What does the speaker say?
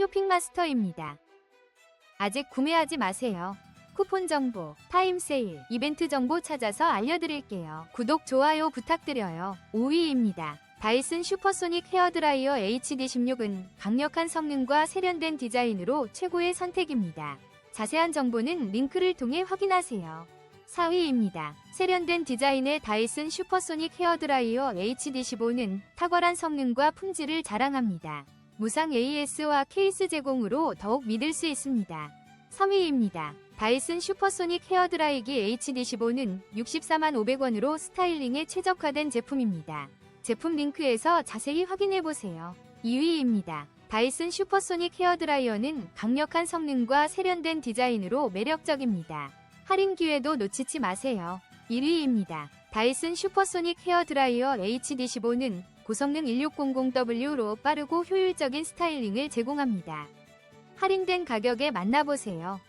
쇼핑마스터입니다. 아직 구매하지 마세요. 쿠폰 정보, 타임 세일, 이벤트 정보 찾아서 알려드릴게요. 구독, 좋아요 부탁드려요. 5위입니다. 다이슨 슈퍼소닉 헤어드라이어 HD16은 강력한 성능과 세련된 디자인으로 최고의 선택입니다. 자세한 정보는 링크를 통해 확인하세요. 4위입니다. 세련된 디자인의 다이슨 슈퍼소닉 헤어드라이어 HD15는 탁월한 성능과 품질을 자랑합니다. 무상 AS와 케이스 제공으로 더욱 믿을 수 있습니다. 3위입니다. 다이슨 슈퍼소닉 헤어드라이기 HD15는 64만 500원으로 스타일링에 최적화된 제품입니다. 제품 링크에서 자세히 확인해보세요. 2위입니다. 다이슨 슈퍼소닉 헤어드라이어는 강력한 성능과 세련된 디자인으로 매력적입니다. 할인 기회도 놓치지 마세요. 1위입니다. 다이슨 슈퍼소닉 헤어드라이어 HD15는 고성능 1600W로 빠르고 효율적인 스타일링을 제공합니다. 할인된 가격에 만나보세요.